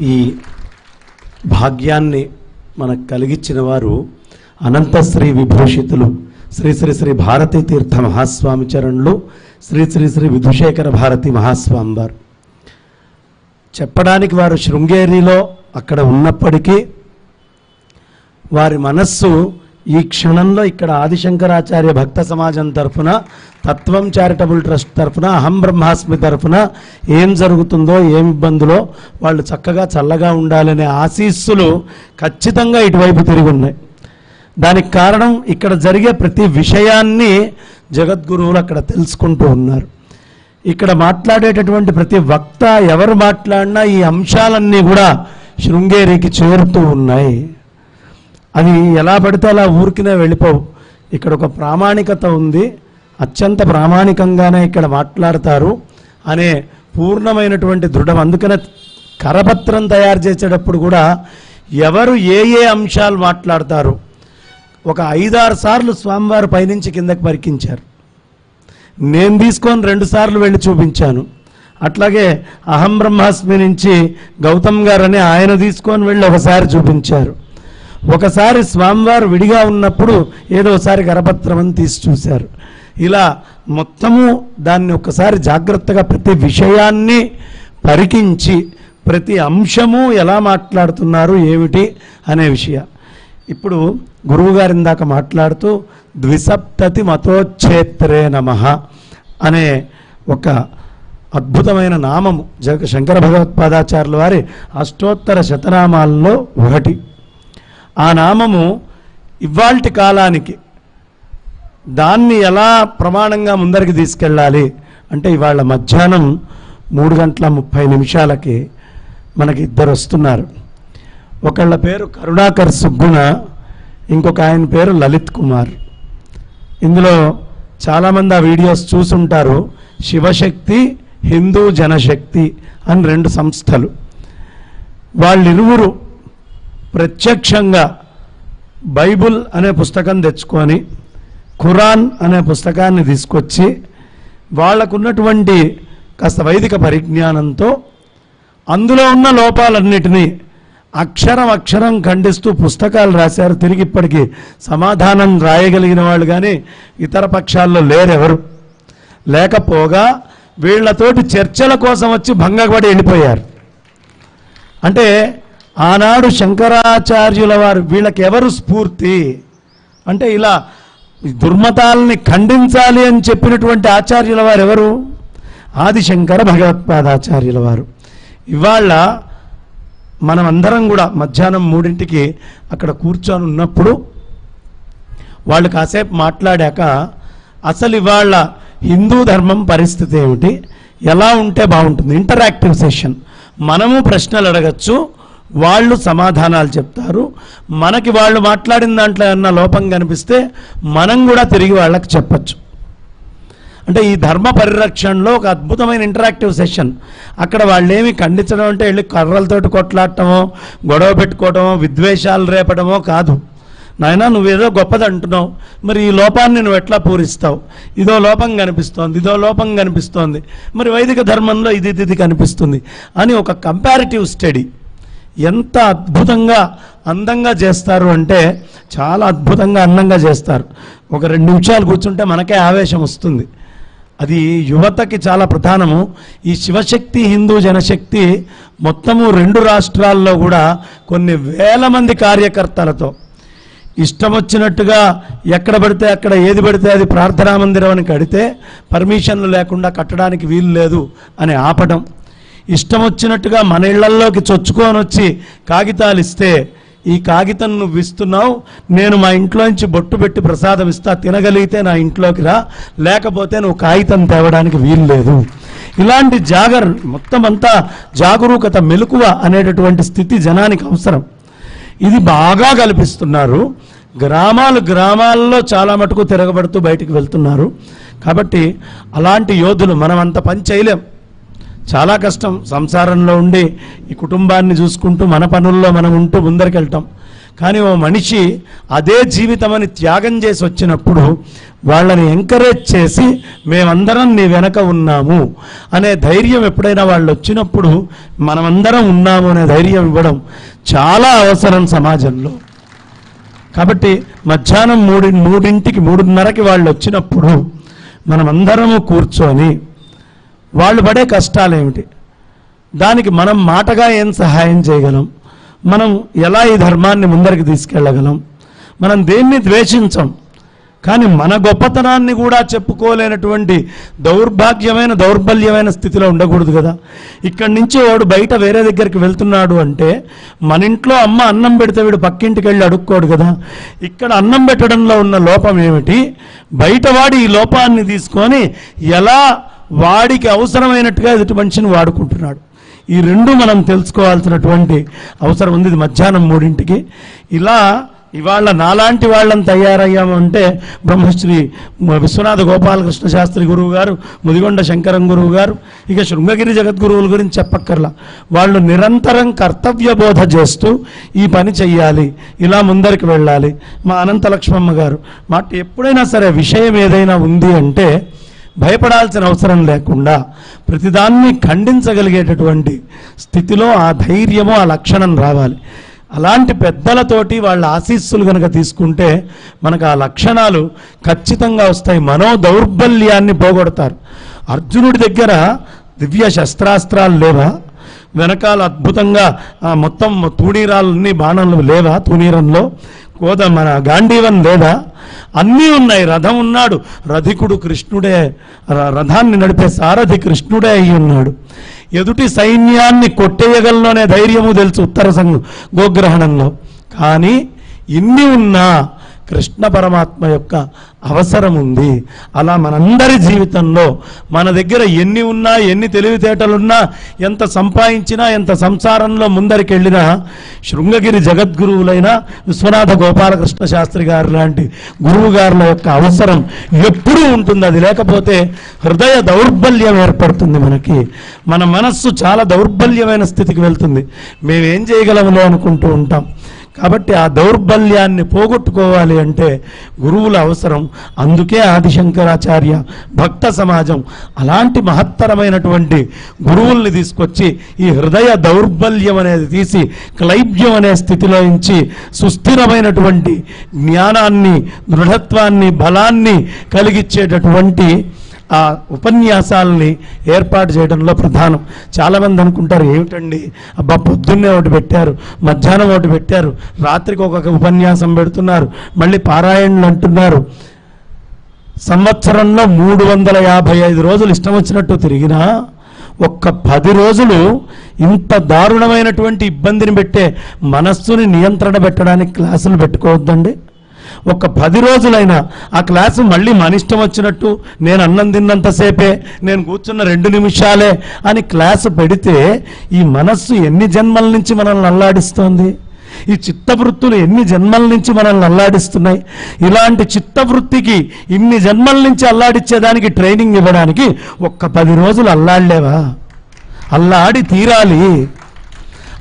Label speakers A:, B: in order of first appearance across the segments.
A: ఈ భాగ్యాన్ని మనకు కలిగించిన వారు అనంత శ్రీ విభూషితులు. శ్రీ శ్రీ శ్రీ భారతీ తీర్థ మహాస్వామి చరణులు. శ్రీ శ్రీ శ్రీ విధుశేఖర భారతి మహాస్వామి వారు చెప్పడానికి వారు శృంగేరిలో అక్కడ ఉన్నప్పటికీ వారి మనస్సు ఈ క్షణంలో ఇక్కడ ఆదిశంకరాచార్య భక్త సమాజం తరఫున తత్వం చారిటబుల్ ట్రస్ట్ తరఫున అహం బ్రహ్మాస్మి తరఫున ఏం జరుగుతుందో ఏం ఇబ్బందులో వాళ్ళు చక్కగా చల్లగా ఉండాలనే ఆశీస్సులు ఖచ్చితంగా ఇటువైపు తిరిగి ఉన్నాయి. దానికి కారణం ఇక్కడ జరిగే ప్రతి విషయాన్ని జగద్గురువులు అక్కడ తెలుసుకుంటూ ఉన్నారు. ఇక్కడ మాట్లాడేటటువంటి ప్రతి వక్త ఎవరు మాట్లాడినా ఈ అంశాలన్నీ కూడా శృంగేరికి చేరుతూ ఉన్నాయి. అవి ఎలా పడితే అలా ఊరికినే వెళ్ళిపోవు. ఇక్కడ ఒక ప్రామాణికత ఉంది. అత్యంత ప్రామాణికంగానే ఇక్కడ మాట్లాడతారు అనే పూర్ణమైనటువంటి దృఢం. అందుకనే కరపత్రం తయారు చేసేటప్పుడు కూడా ఎవరు ఏ ఏ అంశాలు మాట్లాడతారు. ఒక ఐదారు సార్లు స్వామివారు పైనుంచి కిందకి పరికించారు. నేను తీసుకొని రెండు సార్లు వెళ్ళి చూపించాను. అట్లాగే అహం బ్రహ్మాస్మి నుంచి గౌతమ్ గారని ఆయన తీసుకొని వెళ్ళి ఒకసారి చూపించారు. ఒకసారి స్వామివారు విడిగా ఉన్నప్పుడు ఏదోసారి ఒకసారి కరపత్రం అని తీసి చూశారు. ఇలా మొత్తము దాన్ని ఒకసారి జాగ్రత్తగా ప్రతి విషయాన్ని పరికించి ప్రతి అంశము ఎలా మాట్లాడుతున్నారు ఏమిటి అనే విషయం. ఇప్పుడు గురువుగారు ఇందాక మాట్లాడుతూ ద్విసప్తతి మతోచ్ఛేత్రే నమ అనే ఒక అద్భుతమైన నామము జగ శంకర భగవత్పాదాచార్యుల వారి అష్టోత్తర శతనామాల్లో ఒకటి. ఆ నామము ఇవాల్టి కాలానికి దాన్ని ఎలా ప్రమాణంగా ముందరికి తీసుకెళ్ళాలి అంటే ఇవాళ మధ్యాహ్నం మూడు గంటల ముప్పై నిమిషాలకి మనకి ఇద్దరు వస్తున్నారు. ఒకళ్ళ పేరు కరుణాకర్ సుగ్గుణ ఇంకొక ఆయన పేరు లలిత్ కుమార్. ఇందులో చాలామంది ఆ వీడియోస్ చూసుంటారు శివశక్తి హిందూ జనశక్తి అని రెండు సంస్థలు. వాళ్ళిరువురు ప్రత్యక్షంగా బైబుల్ అనే పుస్తకం తెచ్చుకొని ఖురాన్ అనే పుస్తకాన్ని తీసుకొచ్చి వాళ్ళకున్నటువంటి కాస్త వైదిక పరిజ్ఞానంతో అందులో ఉన్న లోపాలన్నిటినీ అక్షరం అక్షరం ఖండిస్తూ పుస్తకాలు రాశారు. తిరిగి ఇప్పటికీ సమాధానం రాయగలిగిన వాళ్ళు కానీ ఇతర పక్షాల్లో లేరెవరు. లేకపోగా వీళ్ళతోటి చర్చల కోసం వచ్చి భంగపడి వెళ్ళిపోయారు. అంటే ఆనాడు శంకరాచార్యుల వారు వీళ్ళకి ఎవరు స్ఫూర్తి? అంటే ఇలా దుర్మతాలని ఖండించాలి అని చెప్పినటువంటి ఆచార్యుల వారు ఎవరు? ఆదిశంకర భగవత్పాదాచార్యుల వారు ఇవాళ మనం అందరం కూడా మధ్యాహ్నం మూడింటికి అక్కడ కూర్చొని ఉన్నప్పుడు వాళ్ళు కాసేపు మాట్లాడాక అసలు ఇవాళ హిందూ ధర్మం పరిస్థితి ఏమిటి? ఎలా ఉంటే బాగుంటుంది? Interactive session. మనము ప్రశ్నలు అడగచ్చు వాళ్ళు సమాధానాలు చెప్తారు. మనకి వాళ్ళు మాట్లాడిన దాంట్లో ఏమన్నా లోపం కనిపిస్తే మనం కూడా తిరిగి వాళ్ళకి చెప్పచ్చు. అంటే ఈ ధర్మ పరిరక్షణలో ఒక అద్భుతమైన ఇంటరాక్టివ్ సెషన్ అక్కడ వాళ్ళేమి ఖండించడం అంటే వెళ్ళి కర్రలతోటి కొట్లాడటమో గొడవ పెట్టుకోవటమో విద్వేషాలు రేపడమో కాదు. నాయన నువ్వేదో గొప్పది అంటున్నావు. మరి ఈ లోపాన్ని నువ్వు ఎట్లా పూరిస్తావు? ఇదో లోపం కనిపిస్తోంది ఇదో లోపం కనిపిస్తోంది. మరి వైదిక ధర్మంలో ఇది ఇది ఇది కనిపిస్తుంది అని ఒక కంపారిటివ్ స్టడీ ఎంత అద్భుతంగా అందంగా చేస్తారు అంటే చాలా అద్భుతంగా అందంగా చేస్తారు. ఒక రెండు నిమిషాలు కూర్చుంటే మనకే ఆవేశం వస్తుంది. అది యువతకి చాలా ప్రధానము. ఈ శివశక్తి హిందూ జనశక్తి మొత్తము రెండు రాష్ట్రాల్లో కూడా కొన్ని వేల మంది కార్యకర్తలతో. ఇష్టం వచ్చినట్టుగా ఎక్కడ పడితే అక్కడ ఏది పడితే అది ప్రార్థనా మందిరం అని కడితే పర్మిషన్లు లేకుండా కట్టడానికి వీలు లేదు అని ఆపడం ఇష్టం వచ్చినట్టుగా మన ఇళ్ళల్లోకి చొచ్చుకొని వచ్చి కాగితాలు ఇస్తే ఈ కాగితం నువ్వు ఇస్తున్నావు నేను మా ఇంట్లోంచి బొట్టు పెట్టి ప్రసాదం ఇస్తా తినగలిగితే నా ఇంట్లోకి రా లేకపోతే నువ్వు కాగితం తేవడానికి వీలు లేదు ఇలాంటి జాగర్ మొత్తం అంతా జాగరూకత మెలకువ అనేటటువంటి స్థితి జనానికి అవసరం. ఇది బాగా కల్పిస్తున్నారు. గ్రామాలు గ్రామాల్లో చాలా మటుకు తిరగబడుతూ బయటికి వెళ్తున్నారు. కాబట్టి అలాంటి యోధులు మనం అంత పని చేయలేం. చాలా కష్టం సంసారంలో ఉండి ఈ కుటుంబాన్ని చూసుకుంటూ మన పనుల్లో మనం ఉంటూ ముందరికెళ్తాం. కానీ ఓ మనిషి అదే జీవితం అని త్యాగం చేసి వచ్చినప్పుడు వాళ్ళని ఎంకరేజ్ చేసి మేమందరం నీ వెనక ఉన్నాము అనే ధైర్యం ఎప్పుడైనా వాళ్ళు వచ్చినప్పుడు మనమందరం ఉన్నాము అనే ధైర్యం ఇవ్వడం చాలా అవసరం సమాజంలో. కాబట్టి మధ్యాహ్నం మూడి మూడింటికి మూడున్నరకి వాళ్ళు వచ్చినప్పుడు మనమందరము కూర్చొని వాళ్ళు పడే కష్టాలు ఏమిటి దానికి మనం మాటగా ఏం సహాయం చేయగలం? మనం ఎలా ఈ ధర్మాన్ని ముందరికి తీసుకెళ్ళగలం? మనం దేన్ని ద్వేషించం? కానీ మన గొప్పతనాన్ని కూడా చెప్పుకోలేనటువంటి దౌర్భాగ్యమైన దౌర్బల్యమైన స్థితిలో ఉండకూడదు కదా. ఇక్కడి నుంచి వాడు బయట వేరే దగ్గరికి వెళ్తున్నాడు అంటే మన ఇంట్లో అమ్మ అన్నం పెడితే వీడు పక్కింటికి వెళ్ళి అడుక్కోడు కదా. ఇక్కడ అన్నం పెట్టడంలో ఉన్న లోపం ఏమిటి? బయట వాడి ఈ లోపాన్ని తీసుకొని ఎలా వాడికి అవసరమైనట్టుగా ఎదుటి మనిషిని వాడుకుంటున్నాడు. ఈ రెండు మనం తెలుసుకోవాల్సినటువంటి అవసరం ఉంది. ఇది మధ్యాహ్నం మూడింటికి. ఇలా ఇవాళ నాలాంటి వాళ్ళని తయారయ్యాము అంటే బ్రహ్మశ్రీ విశ్వనాథ గోపాలకృష్ణ శాస్త్రి గురువు గారు ముదిగొండ శంకరం గురువు గారు ఇక శృంగగిరి జగద్గురువుల గురించి చెప్పక్కర్లా. వాళ్ళు నిరంతరం కర్తవ్య బోధ చేస్తూ ఈ పని చెయ్యాలి. ఇలా ముందరికి వెళ్ళాలి. మా అనంత లక్ష్మమ్మ గారు మాట ఎప్పుడైనా సరే విషయం ఏదైనా ఉంది అంటే భయపడాల్సిన అవసరం లేకుండా ప్రతిదాన్ని ఖండించగలిగేటటువంటి స్థితిలో ఆ ధైర్యము ఆ లక్షణం రావాలి. అలాంటి పెద్దలతోటి వాళ్ళ ఆశీస్సులు కనుక తీసుకుంటే మనకు ఆ లక్షణాలు ఖచ్చితంగా వస్తాయి. మనో దౌర్బల్యాన్ని పోగొడతారు. అర్జునుడి దగ్గర దివ్య శస్త్రాస్త్రాలు లేవా? వెనకాల అద్భుతంగా మొత్తం తూణీరాలన్నీ బాణంలో లేవా? తూణీరంలో కోద మన గాంధీవన్ లేదా? అన్నీ ఉన్నాయి. రథం ఉన్నాడు. రథికుడు కృష్ణుడే. ర- రథాన్ని నడిపే సారథి కృష్ణుడే అయి ఉన్నాడు. ఎదుటి సైన్యాన్ని కొట్టేయగలలోనే ధైర్యము తెలుసు ఉత్తర సంఘం గోగ్రహణంలో. కానీ ఇన్ని ఉన్నా కృష్ణ పరమాత్మ యొక్క అవసరం ఉంది. అలా మనందరి జీవితంలో మన దగ్గర ఎన్ని ఉన్నా ఎన్ని తెలివితేటలున్నా ఎంత సంపాదించినా ఎంత సంసారంలో ముందరికెళ్ళినా శృంగగిరి జగద్గురువులైన విశ్వనాథ గోపాలకృష్ణ శాస్త్రి గారు లాంటి గురువు గారుల యొక్క అవసరం ఎప్పుడూ ఉంటుంది. అది లేకపోతే హృదయ దౌర్బల్యం ఏర్పడుతుంది మనకి. మన మనస్సు చాలా దౌర్బల్యమైన స్థితికి వెళ్తుంది. మేమేం చేయగలములో అనుకుంటూ ఉంటాం. కాబట్టి ఆ దౌర్బల్యాన్ని పోగొట్టుకోవాలి అంటే గురువుల అవసరం. అందుకే ఆదిశంకరాచార్య భక్త సమాజం అలాంటి మహత్తరమైనటువంటి గురువుల్ని తీసుకొచ్చి ఈ హృదయ దౌర్బల్యం అనేది తీసి క్లైబ్యం అనే స్థితిలో నుంచి సుస్థిరమైనటువంటి జ్ఞానాన్ని దృఢత్వాన్ని బలాన్ని కలిగించేటటువంటి ఆ ఉపన్యాసాలని ఏర్పాటు చేయడంలో ప్రధానం. చాలామంది అనుకుంటారు ఏమిటండి? అబ్బా పొద్దున్నే ఒకటి పెట్టారు మధ్యాహ్నం ఒకటి పెట్టారు రాత్రికి ఒక ఉపన్యాసం పెడుతున్నారు మళ్ళీ పారాయణలు అంటున్నారు. సంవత్సరంలో మూడు వందల యాభై ఐదు రోజులు ఇష్టం వచ్చినట్టు తిరిగినా ఒక్క పది రోజులు ఇంత దారుణమైనటువంటి ఇబ్బందిని పెట్టే మనస్సుని నియంత్రణ పెట్టడానికి క్లాసులు పెట్టుకోవద్దండి. ఒక పది రోజులైనా ఆ క్లాసు మళ్ళీ మన ఇష్టం వచ్చినట్టు నేను అన్నం తిన్నంతసేపే నేను కూర్చున్న రెండు నిమిషాలే అని క్లాసు పెడితే ఈ మనస్సు ఎన్ని జన్మల నుంచి మనల్ని అల్లాడిస్తోంది? ఈ చిత్తవృత్తులు ఎన్ని జన్మల నుంచి మనల్ని అల్లాడిస్తున్నాయి? ఇలాంటి చిత్తవృత్తికి ఇన్ని జన్మల నుంచి అల్లాడిచ్చేదానికి ట్రైనింగ్ ఇవ్వడానికి ఒక్క పది రోజులు అల్లాడలేవా? అల్లాడి తీరాలి.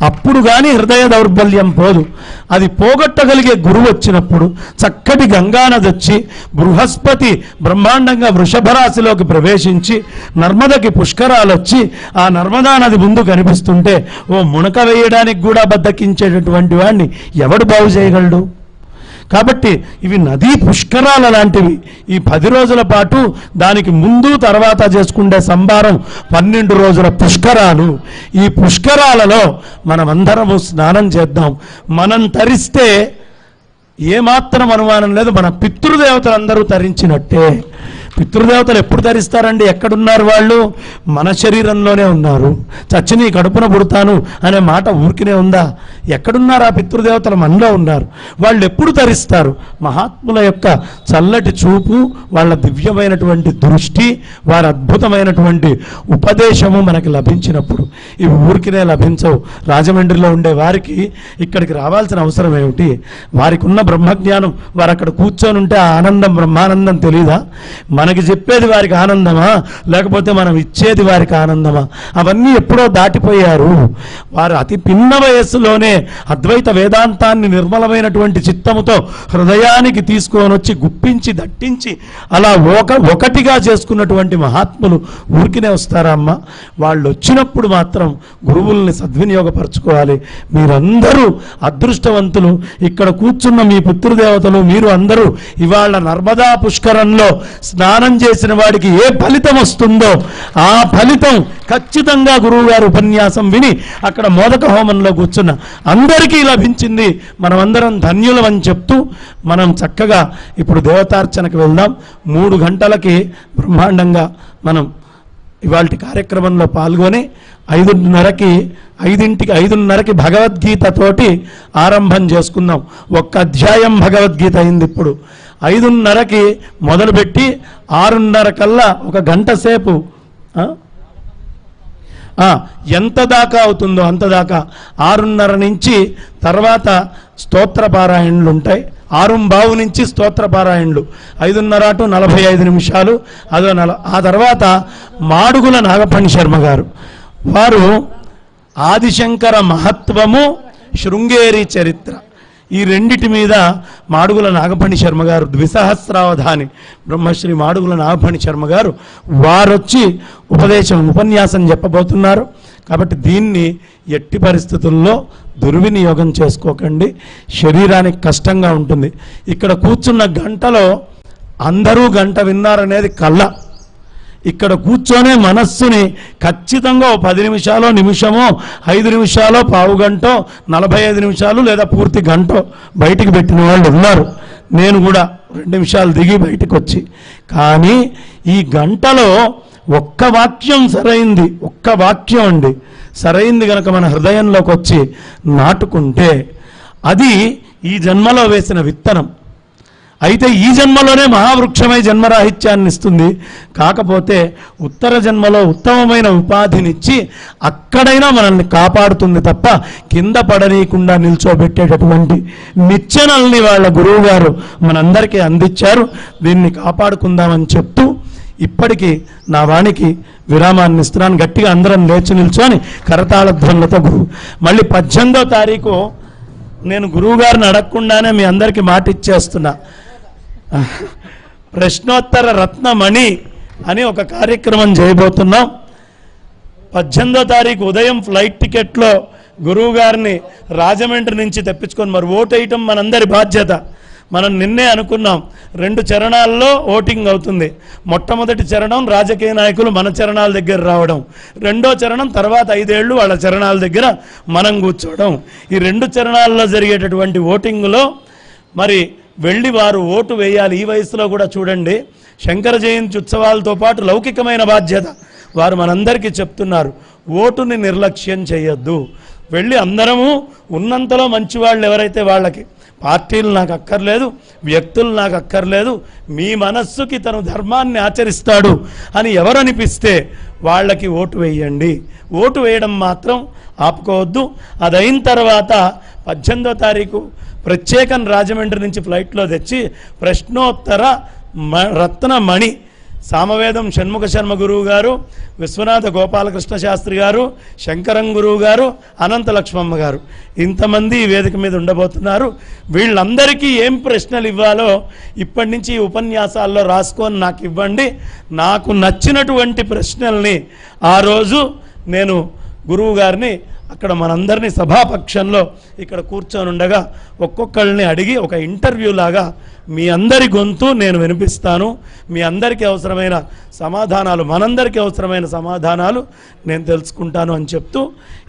A: అప్పుడు కానీ హృదయ దౌర్బల్యం పోదు. అది పోగొట్టగలిగే గురువు వచ్చినప్పుడు చక్కటి గంగానది వచ్చి బృహస్పతి బ్రహ్మాండంగా వృషభ రాశిలోకి ప్రవేశించి నర్మదకి పుష్కరాలు వచ్చి ఆ నర్మదా నది ముందు కనిపిస్తుంటే ఓ మునక వేయడానికి కూడా బద్దకించేటటువంటి వాడిని ఎవడు బాగు చేయగలడు? కాబట్టి ఇవి నదీ పుష్కరాల లాంటివి. ఈ పది రోజుల పాటు దానికి ముందు తర్వాత చేసుకుండే సంభారం పన్నెండు రోజుల పుష్కరాలు. ఈ పుష్కరాలలో మనమందరము స్నానం చేద్దాం. మనం తరిస్తే ఏమాత్రం అనుమానం లేదు. మన పితృదేవతలు అందరూ తరించినట్టే. పితృదేవతలు ఎప్పుడు ధరిస్తారండి ఎక్కడున్నారు వాళ్ళు? మన శరీరంలోనే ఉన్నారు. చచ్చి నీ కడుపున పుడతాను అనే మాట ఊరికినే ఉందా? ఎక్కడున్నారు ఆ పితృదేవతలు? మనలో ఉన్నారు. వాళ్ళు ఎప్పుడు ధరిస్తారు? మహాత్ముల యొక్క చల్లటి చూపు వాళ్ళ దివ్యమైనటువంటి దృష్టి వారి అద్భుతమైనటువంటి ఉపదేశము మనకి లభించినప్పుడు. ఇవి ఊరికినే లభించవు. రాజమండ్రిలో ఉండే వారికి ఇక్కడికి రావాల్సిన అవసరం ఏమిటి? వారికి ఉన్న బ్రహ్మజ్ఞానం వారు అక్కడ కూర్చొని ఉంటే ఆ ఆనందం బ్రహ్మానందం తెలీదా? మనకి చెప్పేది వారికి ఆనందమా? లేకపోతే మనం ఇచ్చేది వారికి ఆనందమా? అవన్నీ ఎప్పుడో దాటిపోయారు. వారు అతి పిన్న వయస్సులోనే అద్వైత వేదాంతాన్ని నిర్మలమైనటువంటి చిత్తముతో హృదయానికి తీసుకొని వచ్చి గుప్పించి దట్టించి అలా ఒక ఒకటిగా చేసుకున్నటువంటి మహాత్ములు ఊరికినే వస్తారా అమ్మ? వాళ్ళు వచ్చినప్పుడు మాత్రం గురువుల్ని సద్వినియోగపరచుకోవాలి. మీరందరూ అదృష్టవంతులు. ఇక్కడ కూర్చున్న మీ పితృదేవతలు మీరు అందరూ ఇవాళ నర్మదా పుష్కరంలో స్నానం చేసిన వాడికి ఏ ఫలితం వస్తుందో ఆ ఫలితం ఖచ్చితంగా గురువుగారు ఉపన్యాసం విని అక్కడ మోదక హోమంలో కూర్చున్న అందరికీ లభించింది. మనమందరం ధన్యులమని చెప్తూ మనం చక్కగా ఇప్పుడు దేవతార్చనకు వెళ్దాం. మూడు గంటలకి బ్రహ్మాండంగా మనం ఇవాళ కార్యక్రమంలో పాల్గొని ఐదున్నరకి ఐదింటికి ఐదున్నరకి భగవద్గీతతోటి ఆరంభం చేసుకుందాం. ఒక్క అధ్యాయం భగవద్గీత అయింది ఇప్పుడు. ఐదున్నరకి మొదలుపెట్టి ఆరున్నర కల్లా ఒక గంట సేపు ఎంత దాకా అవుతుందో అంత దాకా ఆరున్నర నుంచి తర్వాత స్తోత్ర పారాయణలు ఉంటాయి. ఆరుంబావు నుంచి స్తోత్ర పారాయణలు ఐదున్నర టు నలభై ఐదు నిమిషాలు. అదో నల ఆ తర్వాత మాడుగుల నాగపణి శర్మ గారు. వారు ఆదిశంకర మహత్వము శృంగేరి చరిత్ర. ఈ రెండిటి మీద మాడుగుల నాగపణి శర్మ గారు ద్విసహస్రావధాని బ్రహ్మశ్రీ మాడుగుల నాగపణి శర్మ గారు వారొచ్చి ఉపదేశం ఉపన్యాసం చెప్పబోతున్నారు. కాబట్టి దీన్ని ఎట్టి పరిస్థితుల్లో దుర్వినియోగం చేసుకోకండి. శరీరానికి కష్టంగా ఉంటుంది. ఇక్కడ కూర్చున్న గంటలో అందరూ గంట విన్నారనేది కళ్ళ. ఇక్కడ కూర్చొనే మనస్సుని ఖచ్చితంగా ఓ పది నిమిషాలో నిమిషమో ఐదు నిమిషాలో పావు గంటో నలభై ఐదు నిమిషాలు లేదా పూర్తి గంటో బయటికి పెట్టిన వాళ్ళు ఉన్నారు. నేను కూడా రెండు నిమిషాలు దిగి బయటకు వచ్చి కానీ ఈ గంటలో ఒక్క వాక్యం సరైంది ఒక్క వాక్యం అండి. సరైంది గనక మన హృదయంలోకి వచ్చి నాటుకుంటే అది ఈ జన్మలో వేసిన విత్తనం. అయితే ఈ జన్మలోనే మహావృక్షమై జన్మరాహిత్యాన్ని ఇస్తుంది. కాకపోతే ఉత్తర జన్మలో ఉత్తమమైన ఉపాధినిచ్చి అక్కడైనా మనల్ని కాపాడుతుంది తప్ప కింద పడనీయకుండా నిల్చోబెట్టేటటువంటి నిచ్చెనల్ని వాళ్ళ గురువు గారు మనందరికీ అందించారు. దీన్ని కాపాడుకుందామని చెప్తూ ఇప్పటికీ నా వాణికి విరామాన్ని ఇస్తున్నాను. గట్టిగా అందరం లేచి నిల్చొని కరతాళ ధ్వనులతో గురువు మళ్ళీ పద్దెనిమిదో తారీఖు నేను గురువుగారిని అడగకుండానే మీ అందరికీ మాట ఇచ్చేస్తున్నా ప్రశ్నోత్తర రత్నమణి అని ఒక కార్యక్రమం చేయబోతున్నాం. పద్దెనిమిదో తారీఖు ఉదయం ఫ్లైట్ టికెట్లో గురువు గారిని రాజమండ్రి నుంచి తెప్పించుకొని మరి ఓట్ వేయటం మనందరి బాధ్యత. మనం నిన్నే అనుకున్నాం రెండు చరణాల్లో ఓటింగ్ అవుతుంది. మొట్టమొదటి చరణం రాజకీయ నాయకులు మన చరణాల దగ్గర రావడం. రెండో చరణం తర్వాత ఐదేళ్ళు వాళ్ళ చరణాల దగ్గర మనం కూర్చోవడం. ఈ రెండు చరణాల్లో జరిగేటటువంటి ఓటింగ్లో మరి వెళ్ళి వారు ఓటు వేయాలి. ఈ వయసులో కూడా చూడండి శంకర జయంతి ఉత్సవాలతో పాటు లౌకికమైన బాధ్యత వారు మనందరికీ చెప్తున్నారు. ఓటుని నిర్లక్ష్యం చేయొద్దు. వెళ్ళి అందరము ఉన్నంతలో మంచి వాళ్ళు ఎవరైతే వాళ్ళకి? పార్టీలు నాకు అక్కర్లేదు వ్యక్తులు నాకు అక్కర్లేదు మీ మనస్సుకి తను ధర్మాన్ని ఆచరిస్తాడు అని ఎవరనిపిస్తే వాళ్ళకి ఓటు వేయండి. ఓటు వేయడం మాత్రం ఆపుకోవద్దు. అదైన తర్వాత పద్దెనిమిదో తారీఖు ప్రత్యేకం రాజమండ్రి నుంచి ఫ్లైట్లో తెచ్చి ప్రశ్నోత్తర మ రత్నమణి సామవేదం షణ్ముఖ శర్మ గురువు గారు విశ్వనాథ గోపాలకృష్ణ శాస్త్రి గారు శంకరం గురువు గారు అనంత లక్ష్మమ్మ గారు. ఇంతమంది ఈ వేదిక మీద ఉండబోతున్నారు. వీళ్ళందరికీ ఏం ప్రశ్నలు ఇవ్వాలో ఇప్పటి నుంచి ఈ ఉపన్యాసాల్లో రాసుకొని నాకు ఇవ్వండి. నాకు నచ్చినటువంటి ప్రశ్నల్ని ఆ రోజు నేను గురువు గారిని అక్కడ మనందరినీ సభాపక్షంలో ఇక్కడ కూర్చొని ఉండగా ఒక్కొక్కళ్ళని అడిగి ఒక ఇంటర్వ్యూ లాగా మీ అందరి గొంతు నేను వినిపిస్తాను. మీ అందరికీ అవసరమైన సమాధానాలు మనందరికీ అవసరమైన సమాధానాలు నేను తెలుసుకుంటాను అని చెప్తూ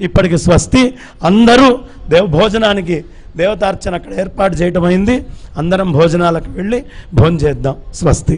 A: ఇప్పటికి స్వస్తి. అందరూ దేవ భోజనానికి దేవతార్చన అక్కడ ఏర్పాటు చేయటమైంది. అందరం భోజనాలకు వెళ్ళి భోజనం చేద్దాం స్వస్తి.